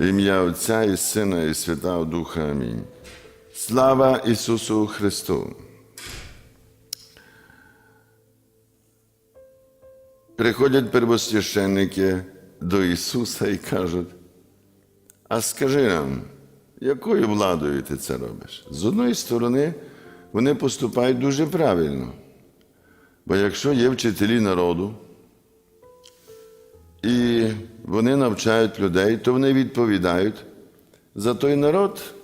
Ім'я Отця і Сина, і Святого Духа. Амінь. Слава Ісусу Христу! Приходять первосвященники до Ісуса і кажуть, а скажи нам, якою владою ти це робиш? З одної сторони, вони поступають дуже правильно. Бо якщо є вчителі народу, і вони навчають людей, то вони відповідають за той народ,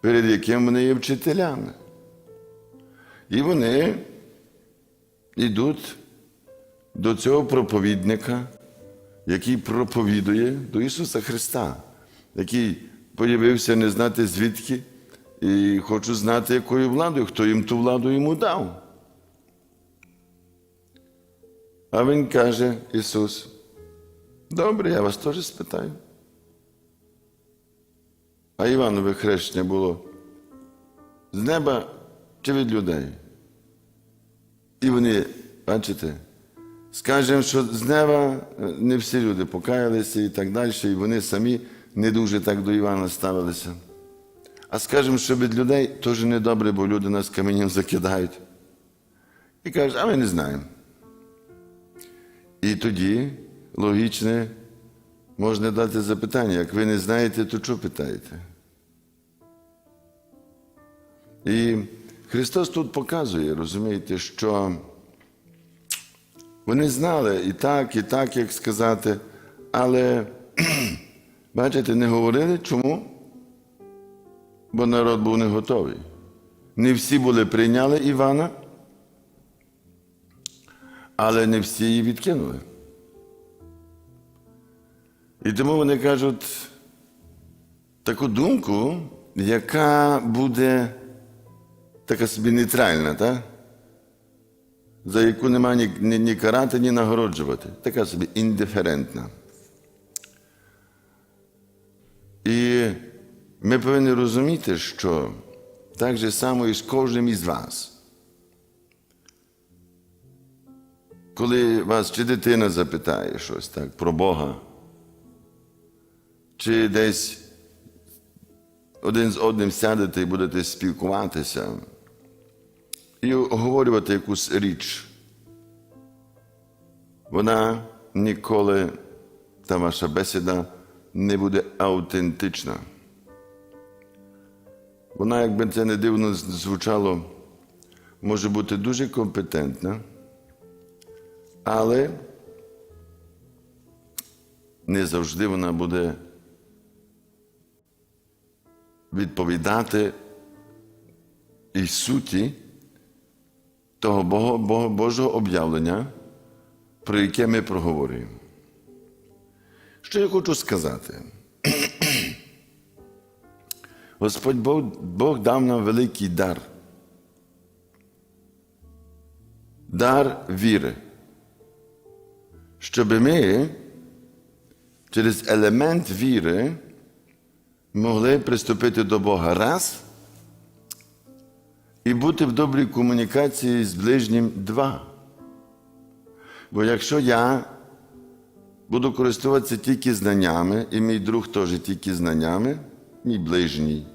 перед яким вони є вчителями. І вони йдуть до цього проповідника, який проповідує до Ісуса Христа, який появився не знати звідки, і хочу знати, якою владою, хто їм ту владу йому дав. А Він каже, Ісус, добре, я вас теж спитаю. А Іванове хрещення було з неба чи від людей? І вони, бачите, скажемо, що з неба не всі люди покаялися і так далі, і вони самі не дуже так до Івана ставилися. А скажемо, що від людей теж недобре, бо люди нас каменем закидають. І кажуть, а ми не знаємо. І тоді логічне можна дати запитання, як ви не знаєте, то що питаєте? І Христос тут показує, розумієте, що вони знали і так, і так, як сказати, але, бачите, не говорили чому? Бо народ був не готовий. Не всі були прийняли Івана, але не всі її відкинули. І тому вони кажуть таку думку, яка буде така собі нейтральна, так? за яку нема ні, ні, ні карати, ні нагороджувати. Така собі індиферентна. І ми повинні розуміти, що так же само і з кожним із вас. Коли вас чи дитина запитає щось так про Бога, чи десь один з одним сядете і будете спілкуватися і оговорювати якусь річ, вона ніколи, та ваша бесіда, не буде аутентична. Вона, якби це не дивно звучало, може бути дуже компетентна, але не завжди вона буде відповідати і суті того Бого, Бого, Божого об'явлення, про яке ми проговорюємо. Що я хочу сказати? Господь Бог, Бог дав нам великий дар. Дар віри. Щоб ми через елемент віри могли приступити до Бога раз і бути в добрій комунікації з ближнім два. Бо якщо я буду користуватися тільки знаннями, і мій друг теж тільки знаннями, мій ближній,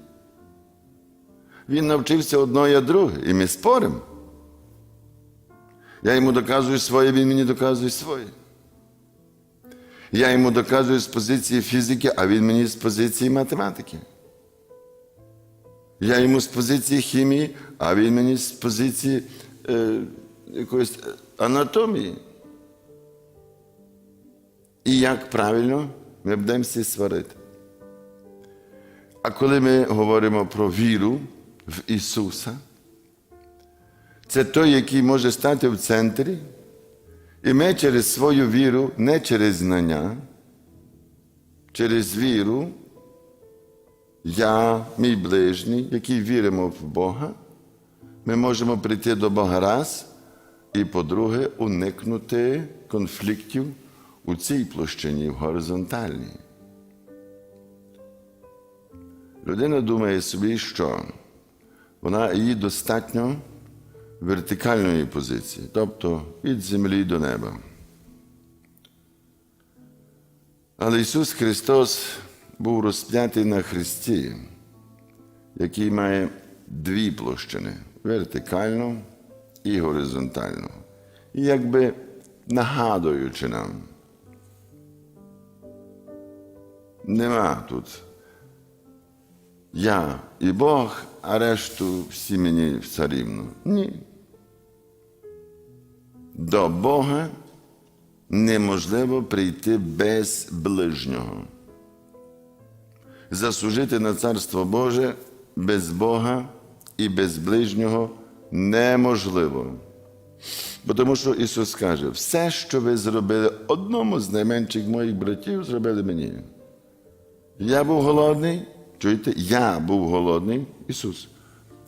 він навчився одно, я друге, і ми споримо. Я йому доказую своє, він мені доказує своє. Я йому доказую з позиції фізики, а він мені з позиції математики. Я йому з позиції хімії, а він мені з позиції е, якоїсь анатомії. І як правильно ми будемо всі сварити. А коли ми говоримо про віру в Ісуса, це той, який може стати в центрі. І ми через свою віру, не через знання, через віру, я, мій ближній, який віримо в Бога, ми можемо прийти до Бога раз і, по-друге, уникнути конфліктів у цій площині, в горизонтальній. Людина думає собі, що вона їй достатньо вертикальної позиції, тобто від землі до неба. Але Ісус Христос був розп'ятий на хресті, який має дві площини вертикальну і горизонтальну. І якби нагадуючи нам, нема тут я і Бог, а решту всі мені все рівно. Ні. До Бога неможливо прийти без ближнього. Заслужити на Царство Боже без Бога і без ближнього неможливо. Бо тому що Ісус каже, все, що ви зробили одному з найменших моїх братів, зробили мені. Я був голодний, чуєте? Я був голодний, Ісус.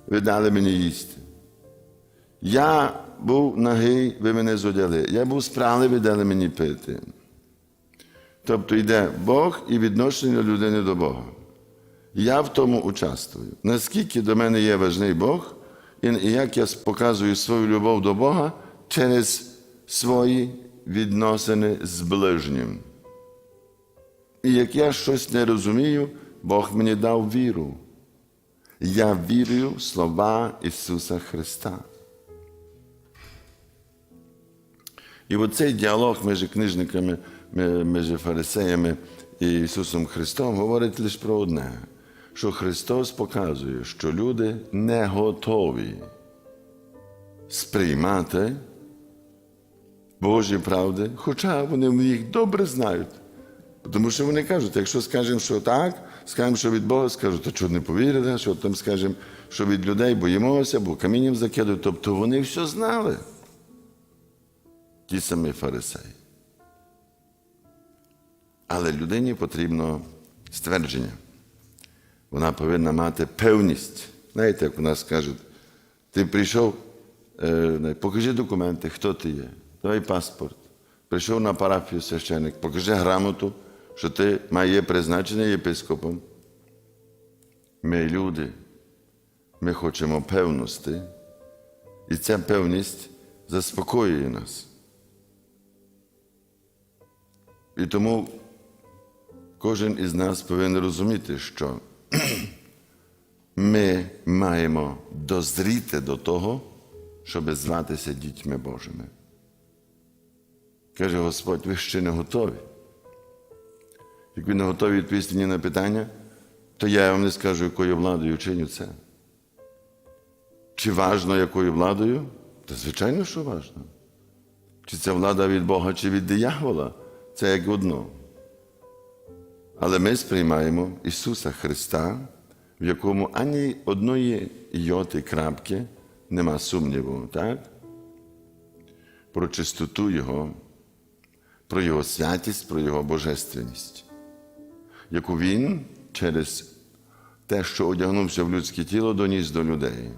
Ви дали мені їсти. Я був нагий, ви мене зодяли. Я був справний, ви дали мені пити. Тобто йде Бог і відношення людини до Бога. Я в тому участвую. Наскільки до мене є важний Бог, і як я показую свою любов до Бога через свої відносини з ближнім. І як я щось не розумію, Бог мені дав віру. Я вірую в слова Ісуса Христа. І оцей діалог між книжниками, між фарисеями і Ісусом Христом говорить лише про одне, що Христос показує, що люди не готові сприймати Божі правди, хоча вони їх добре знають. Тому що вони кажуть, якщо скажемо, що так, скажемо, що від Бога, скажуть, то чого не повірили, що там скажемо, що від людей боїмося, бо камінням закидують. Тобто вони все знали. Ті самі фарисеї. Але людині потрібно ствердження. Вона повинна мати певність. Знаєте, як у нас кажуть, ти прийшов, е, покажи документи, хто ти є, давай паспорт. Прийшов на парафію священник, покажи грамоту, що ти має призначення єпископом. Ми люди, ми хочемо певності, і ця певність заспокоює нас. І тому кожен із нас повинен розуміти, що ми маємо дозріти до того, щоб зватися дітьми Божими. Каже Господь, ви ще не готові. Як ви не готові відповісти мені на питання, то я вам не скажу, якою владою чиню це. Чи важно, якою владою? Та звичайно, що важно. Чи це влада від Бога, чи від диявола, це як одно. Але ми сприймаємо Ісуса Христа, в якому ані одної йоти крапки нема сумніву, так? Про чистоту Його, про Його святість, про Його божественність, яку Він через те, що одягнувся в людське тіло, доніс до людей.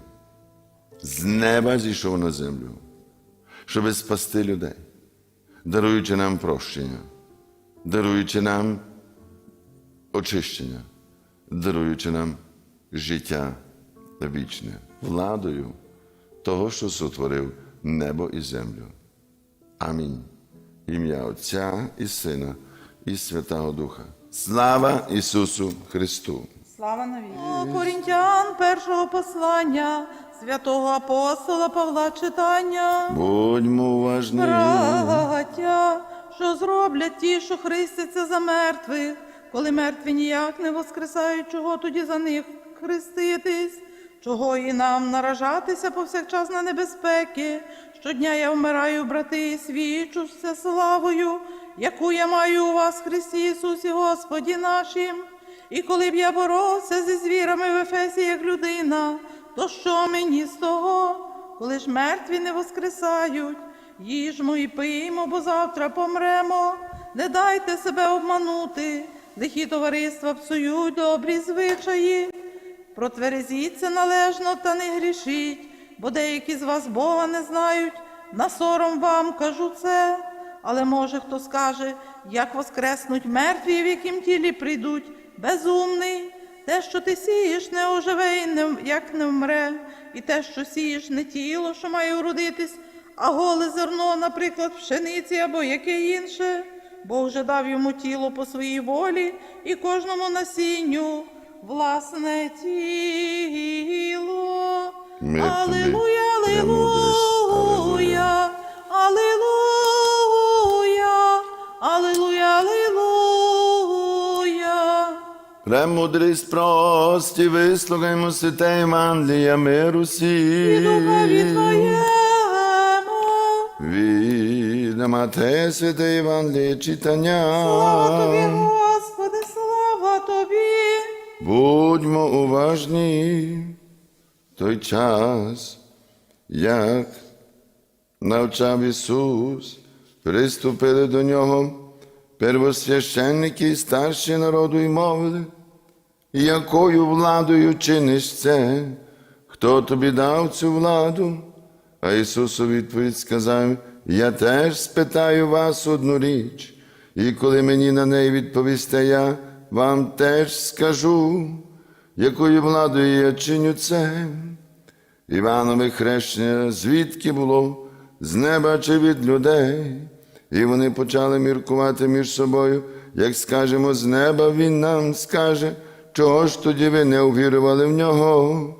З неба зійшов на землю, щоб спасти людей, даруючи нам прощення, даруючи нам очищення, даруючи нам життя вічне, владою того, що сотворив небо і землю. Амінь. Ім'я Отця і Сина, і Святого Духа. Слава Ісусу Христу! Слава навіки. Корінтян першого послання святого апостола Павла читання. Будьмо уважні. Браття, що зроблять ті, що хрестяться за мертвих, коли мертві ніяк не воскресають, чого тоді за них хреститись, чого і нам наражатися повсякчас на небезпеки. Щодня я вмираю, брати, і свідчуся славою, яку я маю у вас, Христі Ісусі, Господі нашим. І коли б я боровся зі звірами в Ефесі як людина, то що мені з того, коли ж мертві не воскресають? Їжмо і пиймо, бо завтра помремо. Не дайте себе обманути, лихі товариства псують добрі звичаї. Протверезіться належно та не грішіть, бо деякі з вас Бога не знають. На сором вам кажу це. Але може хто скаже, як воскреснуть мертві, в яким тілі прийдуть, безумний. Те, що ти сієш, не оживе, і не, як не вмре, і те, що сієш, не тіло, що має уродитись, а голе зерно, наприклад, пшениці або яке інше. Бог же дав йому тіло по своїй волі і кожному насінню власне тіло. Ми тобі Премудрість прості, вислухаймо святе Євангелія миру І духові всім. Твоєму. Від Матея святе Євангеліє читання. Слава тобі, Господи, слава тобі. Будьмо уважні в той час, як навчав Ісус, приступили до нього первосвященники і старші народу і мовили, якою владою чиниш це? Хто тобі дав цю владу? А Ісус у відповідь сказав: Я теж спитаю вас одну річ, і коли мені на неї відповісте, я вам теж скажу, якою владою я чиню це. Іванове хрещення звідки було, з неба чи від людей, і вони почали міркувати між собою, як скажемо, з неба він нам скаже, чого ж тоді ви не увірували в нього.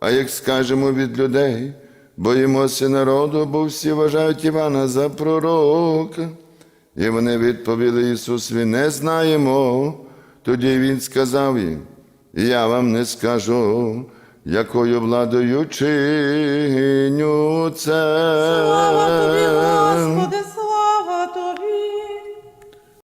А як скажемо від людей, боїмося народу, бо всі вважають Івана за пророка. І вони відповіли Ісусові, не знаємо. Тоді Він сказав їм, я вам не скажу, якою владою чиню це. Слава тобі, Господи,